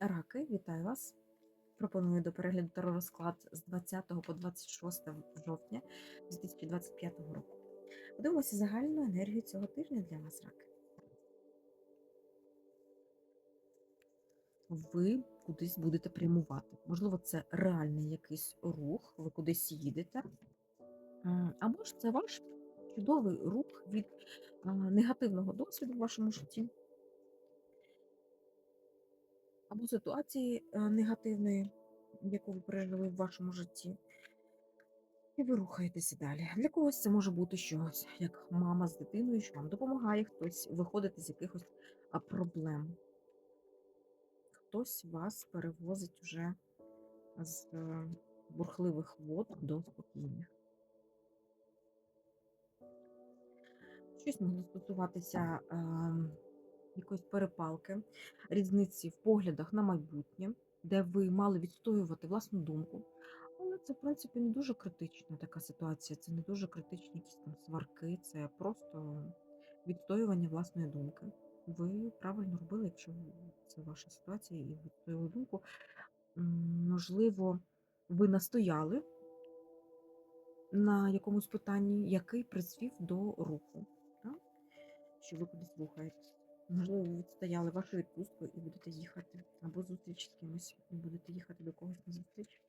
Раки, вітаю вас! Пропоную до перегляду таро-розклад з 20 по 26 жовтня 2025 року. Подивимося загальну енергію цього тижня для вас, раки. Ви кудись будете прямувати. Можливо, це реальний якийсь рух, ви кудись їдете. Або ж це ваш чудовий рух від негативного досвіду в вашому житті, або ситуації е, негативної, яку ви пережили в вашому житті, і ви рухаєтеся далі. Для когось це може бути щось, як мама з дитиною, що вам допомагає хтось виходити з якихось проблем. Хтось вас перевозить вже з е, бурхливих вод до спокійних. Щось могло стосуватися е, якоїсь перепалки, різниці в поглядах на майбутнє, де ви мали відстоювати власну думку. Але це, в принципі, не дуже критична така ситуація, це не дуже критичні якісь там сварки, це просто відстоювання власної думки. Ви правильно робили, якщо це ваша ситуація, і відстоювали думку. Можливо, ви настояли на якомусь питанні, який призвів до руху, так? що ви кудись рухаєтесь. Можливо, ви відстояли вашу відпустку і будете їхати, або зустріч з кимось, і будете їхати до когось на зустріч.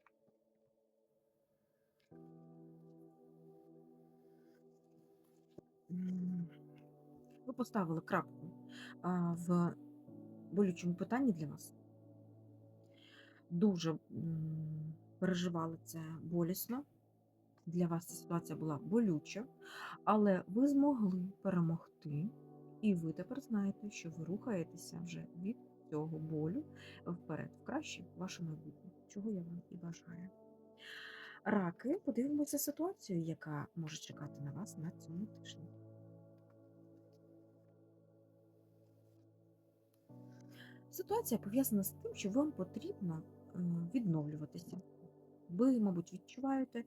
Ви поставили крапку а, в болючому питанні для вас. Дуже переживали це болісно. Для вас ця ситуація була болюча, але ви змогли перемогти, і ви тепер знаєте, що ви рухаєтеся вже від цього болю вперед, в краще ваше майбутнє, чого я вам і бажаю. Раки, подивимося ситуацію, яка може чекати на вас на цьому тижні. Ситуація пов'язана з тим, що вам потрібно е, відновлюватися. Ви, мабуть, відчуваєте,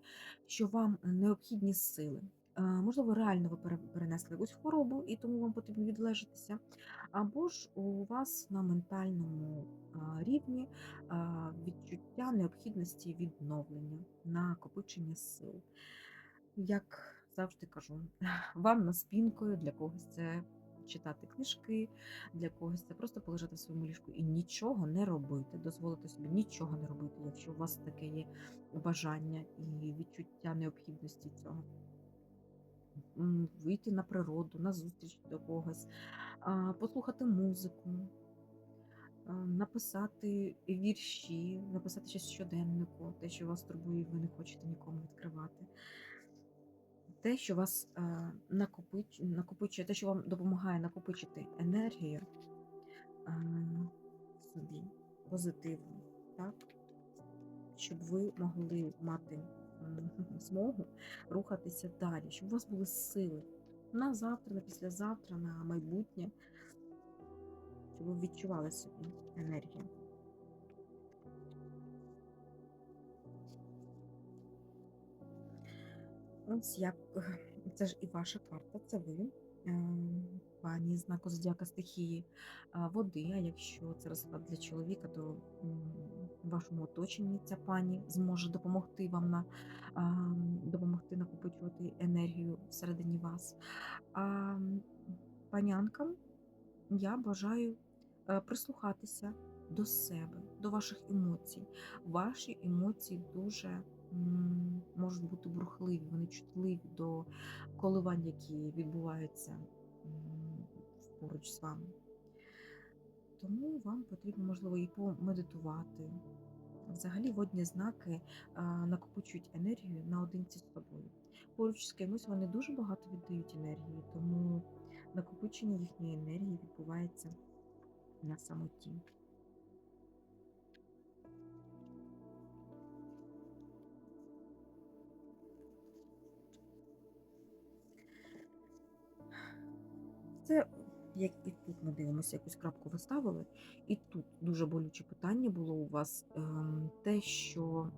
що вам необхідні сили. Е, Можливо, реально ви перенесли якусь хворобу, і тому вам потрібно відлежатися. Або ж у вас на ментальному рівні відчуття необхідності відновлення, накопичення сил. Як завжди кажу, вам на спінкою для когось це читати книжки, для когось це просто полежати в своєму ліжку і нічого не робити, дозволити собі нічого не робити, якщо у вас таке є бажання і відчуття необхідності цього. Вийти на природу, на зустріч до когось, послухати музику, написати вірші, написати щось щоденнику, те, що вас турбує, ви не хочете нікому відкривати. Те, що вас накопичує, те, що вам допомагає накопичити енергію собі позитивну, так? щоб ви могли мати змогу рухатися далі, щоб у вас були сили на завтра, на післязавтра, на майбутнє, щоб ви відчували собі енергію. Ось як це ж і ваша карта, це ви, ем, пані знаку зодіака стихії води. А якщо це розклад для чоловіка, то в вашому оточенні ця пані зможе допомогти вам на допомогти накопичувати енергію всередині вас. А панянкам я бажаю е, прислухатися до себе, до ваших емоцій. Ваші емоції дуже можуть бути бурхливі, вони чутливі до коливань, які відбуваються поруч з вами. Тому вам потрібно, можливо, і помедитувати. Взагалі водні знаки накопичують енергію наодинці з собою. Поруч з кимось вони дуже багато віддають енергії, тому накопичення їхньої енергії відбувається на самоті. Це як і тут ми дивимося, якусь крапку ви ставили, і тут дуже болюче питання було у вас ем, те, що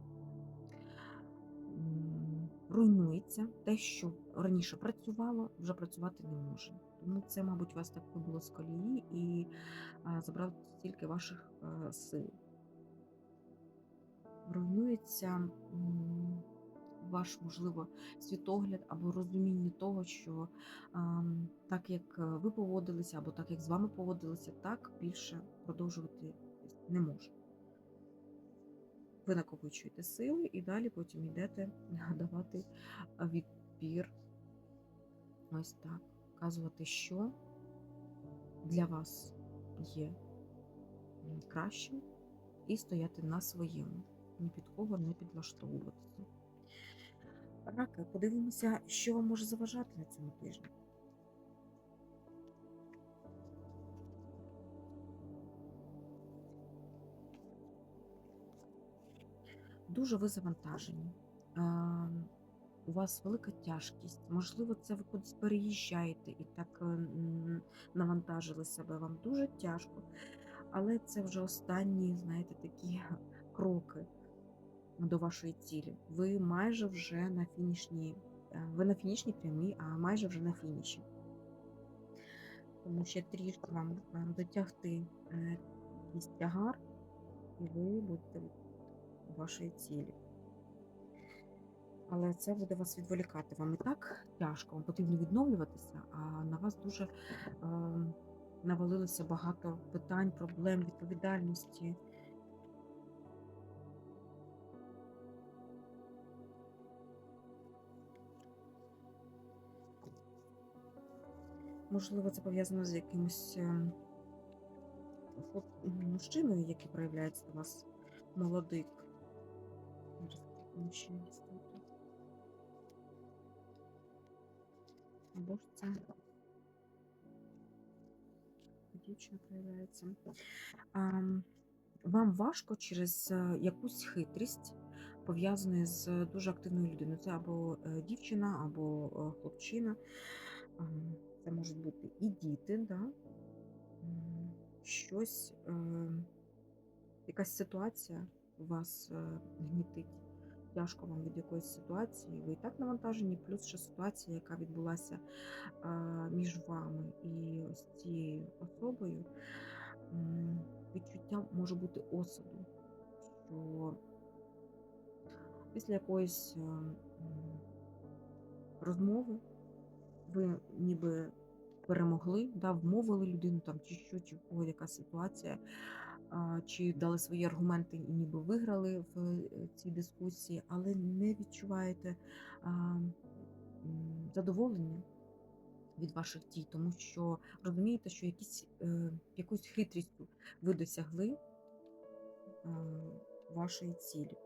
руйнується, те, що раніше працювало, вже працювати не може. Тому це, мабуть, вас так вибило з колії і а, забрав стільки ваших е, е, сил. Руйнується ваш, можливо, світогляд або розуміння того, що так як е, ви поводилися, або так як з вами поводилися, так більше продовжувати не може. Ви накопичуєте сили і далі потім йдете давати відпір. Ось так. Показувати, що для вас є кращим, і стояти на своєму, ні під кого не підлаштовуватися. Раки, подивимося, що вам може заважати на цьому тижні. Дуже ви завантажені. У вас велика тяжкість. Можливо, це ви кудись переїжджаєте і так е, навантажили себе. Вам дуже тяжко. Але це вже останні, знаєте, такі кроки до вашої цілі. Ви майже вже на фінішній, е, ви на фінішній прямій, а майже вже на фініші. Тому ще трішки вам е, дотягти е, якийсь тягар, і ви будете у вашої цілі. Але це буде вас відволікати. Вам і так тяжко, вам потрібно відновлюватися, а на вас дуже е, навалилося багато питань, проблем, відповідальності. Можливо, це пов'язано з якимось е, хлоп- мужчиною, який проявляється до вас молодик. Або ж це дівчина проявляється. Вам важко через е, якусь хитрість, пов'язану з дуже активною людиною. Це або е, дівчина, або е, хлопчина. Це можуть бути і діти, да? Щось, е, якась ситуація вас е, гнітить. Тяжко вам від якоїсь ситуації, ви і так навантажені, плюс ще ситуація, яка відбулася а, між вами і ось цією особою, відчуття може бути осуду, що після якоїсь е, розмови ви ніби перемогли, да, вмовили людину там, чи що, чи в кого яка ситуація, а, чи дали свої аргументи і ніби виграли в е, цій дискусії, але не відчуваєте а, задоволення від ваших дій, тому що розумієте, що якісь, е, якусь хитрістю ви досягли е, вашої цілі.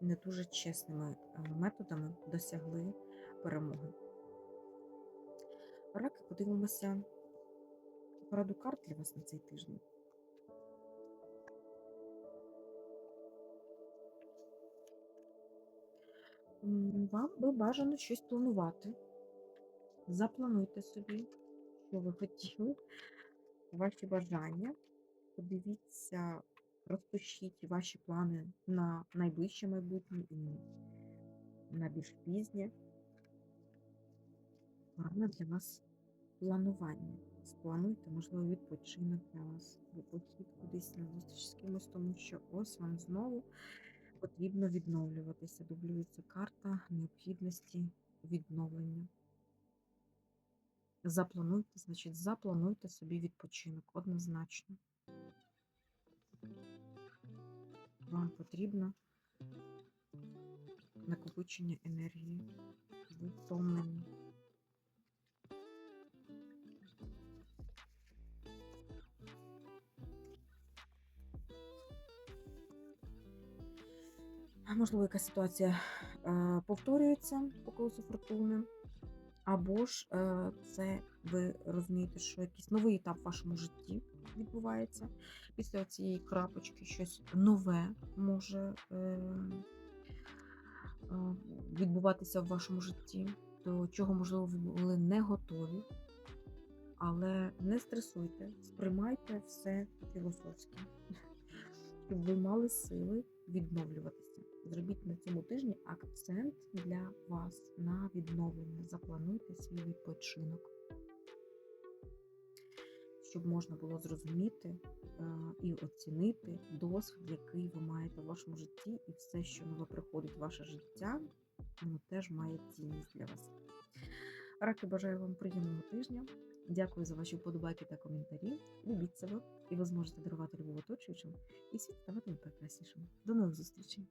Не дуже чесними методами досягли перемоги. Раки, подивимося пораду карт для вас на цей тиждень. Вам би бажано щось планувати. Заплануйте собі, що ви хотіли, ваші бажання. Подивіться, розпишіть ваші плани на найближче майбутнє і на більш пізнє. Гарне для вас планування. Сплануйте, можливо, відпочинок для вас, похід кудись на зустріч з кимось, тому що ось вам знову потрібно відновлюватися. Дублюється карта необхідності відновлення. Заплануйте, значить, заплануйте собі відпочинок однозначно. Вам потрібно накопичення енергії, ви Можливо, якась ситуація е, повторюється по колесу фортуни, або ж е, це ви розумієте, що якийсь новий етап в вашому житті відбувається. Після цієї крапочки щось нове може е, відбуватися в вашому житті, до чого, можливо, ви були не готові. Але не стресуйте, сприймайте все філософськи, щоб ви мали сили відновлюватися. Зробіть на цьому тижні акцент для вас на відновлення. Заплануйте свій відпочинок, щоб можна було зрозуміти е, і оцінити досвід, який ви маєте в вашому житті, і все, що нове приходить в ваше життя, воно теж має цінність для вас. Раки бажаю вам приємного тижня. Дякую за ваші вподобайки та коментарі. Любіть себе, і ви зможете дарувати любов оточуючим, і світ ставатиме прекраснішим. До нових зустрічей!